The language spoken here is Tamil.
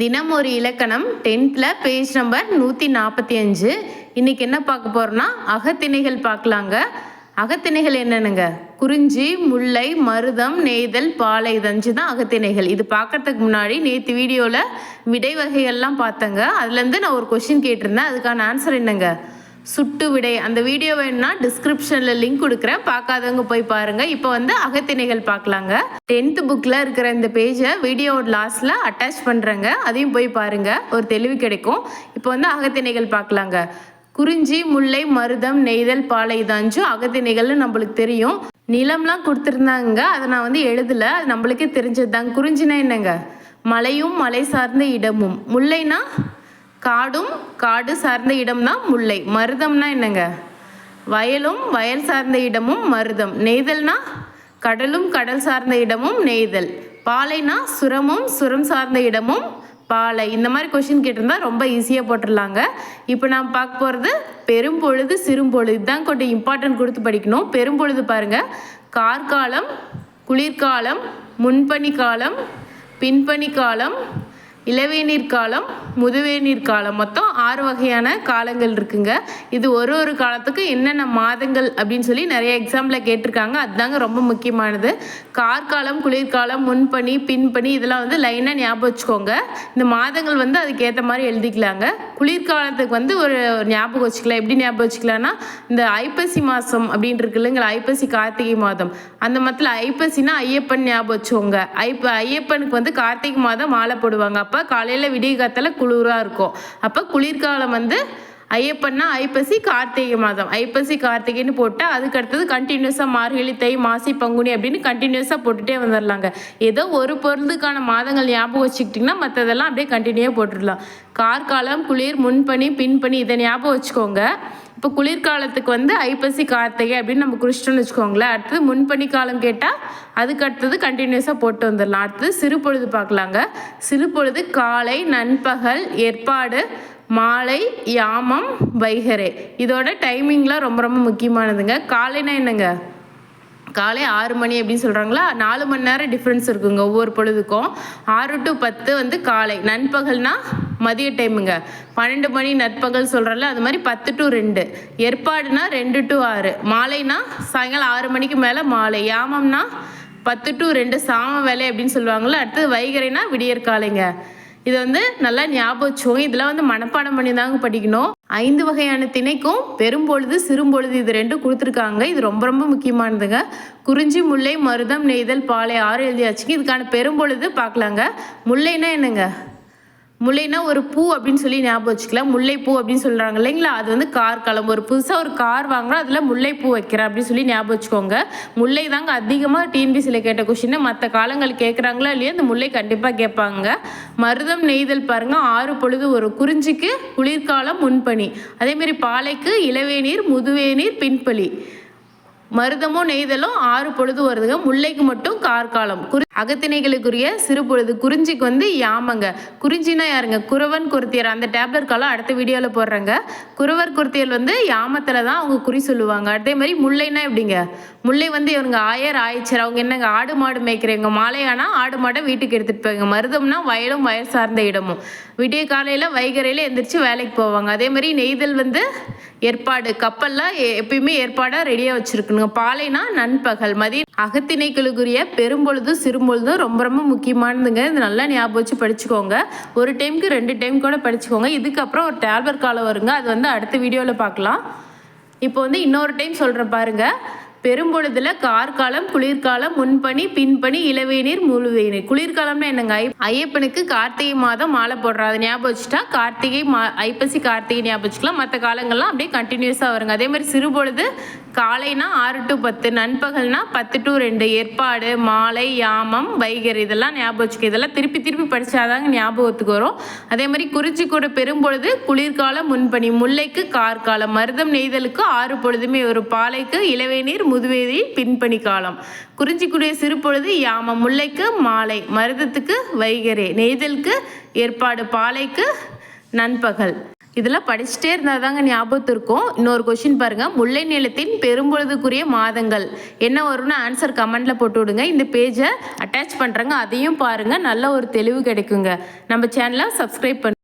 தினம் ஒரு இலக்கணம் டென்த்தில் பேஜ் நம்பர் நூற்றி நாற்பத்தி அஞ்சு. இன்றைக்கி என்ன பார்க்க போகிறோன்னா அகத்திணைகள் பார்க்கலாங்க. அகத்திணைகள் என்னென்னுங்க? குறிஞ்சி முல்லை மருதம் நெய்தல் பாலை இதஞ்சு தான் அகத்திணைகள். இது பார்க்கறதுக்கு முன்னாடி நேற்று வீடியோவில் விடை வகைகள்லாம் பார்த்தேங்க. அதுலேருந்து நான் ஒரு கொஷின் கேட்டிருந்தேன். அதுக்கான ஆன்சர் என்னங்க? சுட்டு விடை. அந்த வீடியோ வேணும்னா டிஸ்கிரிப்ஷனில் லிங்க் கொடுக்குறேன். பார்க்காதவங்க போய் பாருங்கள் இப்போ வந்து அகத்திணைகள் பார்க்கலாங்க. டென்த்து புக்கில் இருக்கிற இந்த பேஜை வீடியோவோட லாஸ்ட்டில் அட்டாச் பண்ணுறேங்க அதையும் போய் பாருங்கள் ஒரு தெளிவு கிடைக்கும். இப்போ வந்து அகத்திணைகள் பார்க்கலாங்க. குறிஞ்சி முல்லை மருதம் நெய்தல் பாலை இதாஞ்சும் அகத்திணைகள்னு நம்மளுக்கு தெரியும். நிலம்லாம் கொடுத்துருந்தாங்க. அதை நான் வந்து எழுதலை. அது நம்மளுக்கே தெரிஞ்சது தாங்க குறிஞ்சினா என்னங்க? மலையும் மலை சார்ந்த இடமும். முல்லைனா காடும் காடு சார்ந்த இடம்னா முல்லை. மருதம்னா என்னங்க? வயலும் வயல் சார்ந்த இடமும் மருதம். நெய்தல்னா கடலும் கடல் சார்ந்த இடமும் நெய்தல். பாலைனா சுரமும் சுரம் சார்ந்த இடமும் பாலை. இந்த மாதிரி கொஷின் கேட்டிருந்தா ரொம்ப ஈஸியாக போட்டுடலாங்க இப்போ நாம் பார்க்க போகிறது பெரும்பொழுது சிறும்பொழுது இதுதான் கொஞ்சம் இம்பார்ட்டன்ட் கொடுத்து படிக்கணும். பெரும்பொழுது பாருங்கள் கார்காலம் குளிர்காலம் முன்பனி காலம் பின்பனி காலம் இளவேநீர் காலம் முதுவேநீர் காலம். மொத்தம் ஆறு வகையான காலங்கள் இருக்குங்க. இது ஒரு ஒரு காலத்துக்கு என்னென்ன மாதங்கள் அப்படின்னு சொல்லி நிறைய எக்ஸாம்பிளில் கேட்டிருக்காங்க. அதுதாங்க ரொம்ப முக்கியமானது. கார்காலம் குளிர்காலம் முன்பனி பின்பனி இதெல்லாம் வந்து லைனாக ஞாபகம் வச்சுக்கோங்க. இந்த மாதங்கள் வந்து அதுக்கேற்ற மாதிரி எழுதிக்கலாங்க. குளிர்காலத்துக்கு வந்து ஒரு ஞாபகம் வச்சுக்கலாம். எப்படி ஞாபகம் வச்சுக்கலாம்னா இந்த ஐப்பசி மாதம் அப்படின்ட்டு இருக்கு இல்லைங்களா? ஐப்பசி கார்த்திகை மாதம். அந்த மத்தில் ஐப்பசினா ஐயப்பன் ஞாபகம் வச்சுக்கோங்க. ஐப்ப ஐயப்பனுக்கு வந்து கார்த்திகை மாதம் மாலை போடுவாங்க. அப்போ காலையில் விடிய காலத்தில் குளிராக இருக்கும். அப்போ குளிர்காலம் வந்து ஐயப்பன்னா ஐப்பசி கார்த்திகை மாதம். ஐப்பசி கார்த்திகைன்னு போட்டால் அதுக்கு அடுத்தது கண்டினியூஸாக மார்கழி தை மாசி பங்குனி அப்படின்னு கண்டினியூஸாக போட்டுகிட்டே வந்துடலாங்க ஏதோ ஒரு பொருளுக்கான மாதங்கள் ஞாபகம் வச்சுக்கிட்டிங்கன்னா மற்றதெல்லாம் அப்படியே கண்டினியூவாக போட்டுடலாம் கார்காலம் குளிர் முன்பனி பின்பனி இதை ஞாபகம் வச்சுக்கோங்க. இப்போ குளிர்காலத்துக்கு வந்து ஐப்பசி கார்த்திகை அப்படின்னு நம்ம குறிச்சிட்டோம்னு வச்சுக்கோங்களேன். அடுத்தது முன்பணி காலம் கேட்டால் அதுக்கு அடுத்தது கண்டினியூஸாக போட்டு வந்துடலாம். அடுத்தது சிறு பொழுது பார்க்கலாங்க. சிறு பொழுது காலை நண்பகல் ஏற்பாடு மாலை யாமம் வைகரே இதோட டைமிங்லாம் ரொம்ப ரொம்ப முக்கியமானதுங்க. காலைனா என்னங்க? காலை ஆறு மணி அப்படின்னு சொல்கிறாங்களா நாலு மணி நேரம் டிஃப்ரென்ஸ் இருக்குங்க ஒவ்வொரு பொழுதுக்கும். ஆறு டு பத்து வந்து காலை. நண்பகல்னால் மதிய டைமுங்க. பன்னெண்டு மணி நட்பகல் சொல்கிறல அது மாதிரி பத்து டு ரெண்டு. ஏற்பாடுனா ரெண்டு டு ஆறு. மாலைனா சாயங்காலம் ஆறு மணிக்கு மேலே மாலை. யாமம்னா பத்து டு ரெண்டு சாம வேலை அப்படின்னு சொல்லுவாங்கள்ல அடுத்தது வைகரைனா விடியற்காலைங்க இது வந்து நல்லா ஞாபகம் வச்சுக்கோங்க. இதெல்லாம் வந்து மனப்பாடம் பண்ணி தாங்க படிக்கணும். ஐந்து வகையான திணைக்கும் பெரும்பொழுது சிறும்பொழுது இது ரெண்டும் கொடுத்துருக்காங்க. இது ரொம்ப ரொம்ப முக்கியமானதுங்க. குறிஞ்சி முல்லை மருதம் நெய்தல் பாலை ஆறு எழுதியாச்சுங்க. இதுக்கான பெரும்பொழுது பார்க்கலாங்க. முல்லைன்னா என்னங்க? முல்லைனா ஒரு பூ அப்படின்னு சொல்லி ஞாபகம் வச்சுக்கலாம் முல்லைப்பூ அப்படின்னு சொல்கிறாங்க இல்லைங்களா? அது வந்து கார் காலம் ஒரு புதுசாக ஒரு கார் வாங்குறோம் அதில் முல்லைப்பூ வைக்கிறேன் அப்படின்னு சொல்லி ஞாபகம் வச்சுக்கோங்க. முல்லை தாங்க அதிகமாக டிஎன்பிசியில் கேட்ட கொஷின் மற்ற காலங்கள் கேட்குறாங்களா இல்லையா? அந்த முல்லை கண்டிப்பாக கேட்பாங்க. மருதம் நெய்தல் பாருங்கள் ஆறு பொழுது ஒரு குறிஞ்சிக்கு குளிர்காலம் முன்பனி. அதேமாரி பாலைக்கு இளவேநீர் முதுவேநீர் பின்பலி. மருதமும் நெய்தலும் ஆறு பொழுது வருதுங்க. முல்லைக்கு மட்டும் கார்காலம் குறி அகத்திணைகளுக்குரிய சிறு பொழுது குறிஞ்சிக்கு வந்து யாமங்க. குறிஞ்சினா யாருங்க? குறவன் குருத்தியர். அந்த டேப்லெட் காலம் அடுத்த வீடியோவில் போடுறேங்க. குறவர் குருத்தியல் வந்து யாமத்தில் தான் அவங்க குறி சொல்லுவாங்க. அதே மாதிரி முல்லைனா எப்படிங்க? முல்லை வந்து இவங்க ஆயர் ஆயிச்சர். அவங்க என்னங்க? ஆடு மாடு மேய்க்கிறவங்க. மாலையானா ஆடு மாடை வீட்டுக்கு எடுத்துகிட்டு போவாங்க மருதம்னா வயலும் வயல் சார்ந்த இடமும். விடிய காலையில் வைகரையில் எந்திரிச்சு வேலைக்கு போவாங்க. அதே மாதிரி நெய்தல் வந்து ஏற்பாடு கப்பல்லாம் எ- எப்பயுமே ஏற்பாடாக ரெடியாக வச்சுருக்கணுங்க. பாலைனா நண்பகல். மதிய அகத்திணைகளுக்குரிய பெரும்பொழுதும் சிறும்பொழுதும் ரொம்ப ரொம்ப முக்கியமானதுங்க. இது நல்லா ஞாபகம் வச்சு படிச்சுக்கோங்க. ஒரு டைமுக்கு ரெண்டு டைம் கூட படிச்சுக்கோங்க. இதுக்கப்புறம் ஒரு டேப்லெட் காலம் வருங்க. அது வந்து அடுத்த வீடியோவில் பார்க்கலாம் இப்போ வந்து இன்னொரு டைம் சொல்கிறேன் பாருங்கள் பெரும்பொழுதுல கார்காலம் குளிர்காலம் முன்பனி பின்பணி இளவேநீர் முழுவேநீர் குளிர்காலம்னா என்னங்க? ஐயப்பனுக்கு கார்த்திகை மாதம் மாலை போடுறா ஞாபகம் வச்சுட்டா கார்த்திகை மா ஐப்பசி கார்த்திகை ஞாபகம் வச்சுக்கலாம். மற்ற காலங்கள்லாம் அப்படியே கண்டினியூஸாக வருங்க. அதே மாதிரி சிறுபொழுது காலைனா ஆறு டு பத்து நண்பகல்னா பத்து டு ரெண்டு ஏற்பாடு மாலை யாமம் வைகர் இதெல்லாம் ஞாபகம் வச்சுக்க. இதெல்லாம் திருப்பி திருப்பி படிச்சாதாங்க ஞாபகத்துக்கு வரும். அதே மாதிரி குறிச்சி கூட பெரும்பொழுது குளிர்காலம் முன்பனி முல்லைக்கு கார்காலம் மருதம் நெய்தலுக்கு ஆறு பொழுதுமே ஒரு பாலைக்கு இளவேநீர் முதுவேதி பின்பணி காலம். குறிஞ்சிக்குடிய சிறு பொழுது முல்லைக்கு மாலை மருதத்துக்கு வைகரே நெய்தலுக்கு ஏற்பாடு பாலைக்கு நண்பகல். இதெல்லாம் படிச்சுட்டே இருந்தால் தாங்க ஞாபகத்து இருக்கும். இன்னொரு கொஷின் பாருங்கள் முல்லை நிலத்தின் பெரும்பொழுதுக்குரிய மாதங்கள். என்ன வரும்னு ஆன்சர் கமெண்ட்டில் போட்டு விடுங்க. இந்த பேஜை அட்டாச் பண்ணுறேங்க அதையும் பாருங்கள் நல்ல ஒரு தெளிவு கிடைக்குங்க. நம்ம சேனலை சப்ஸ்கிரைப் பண்ணி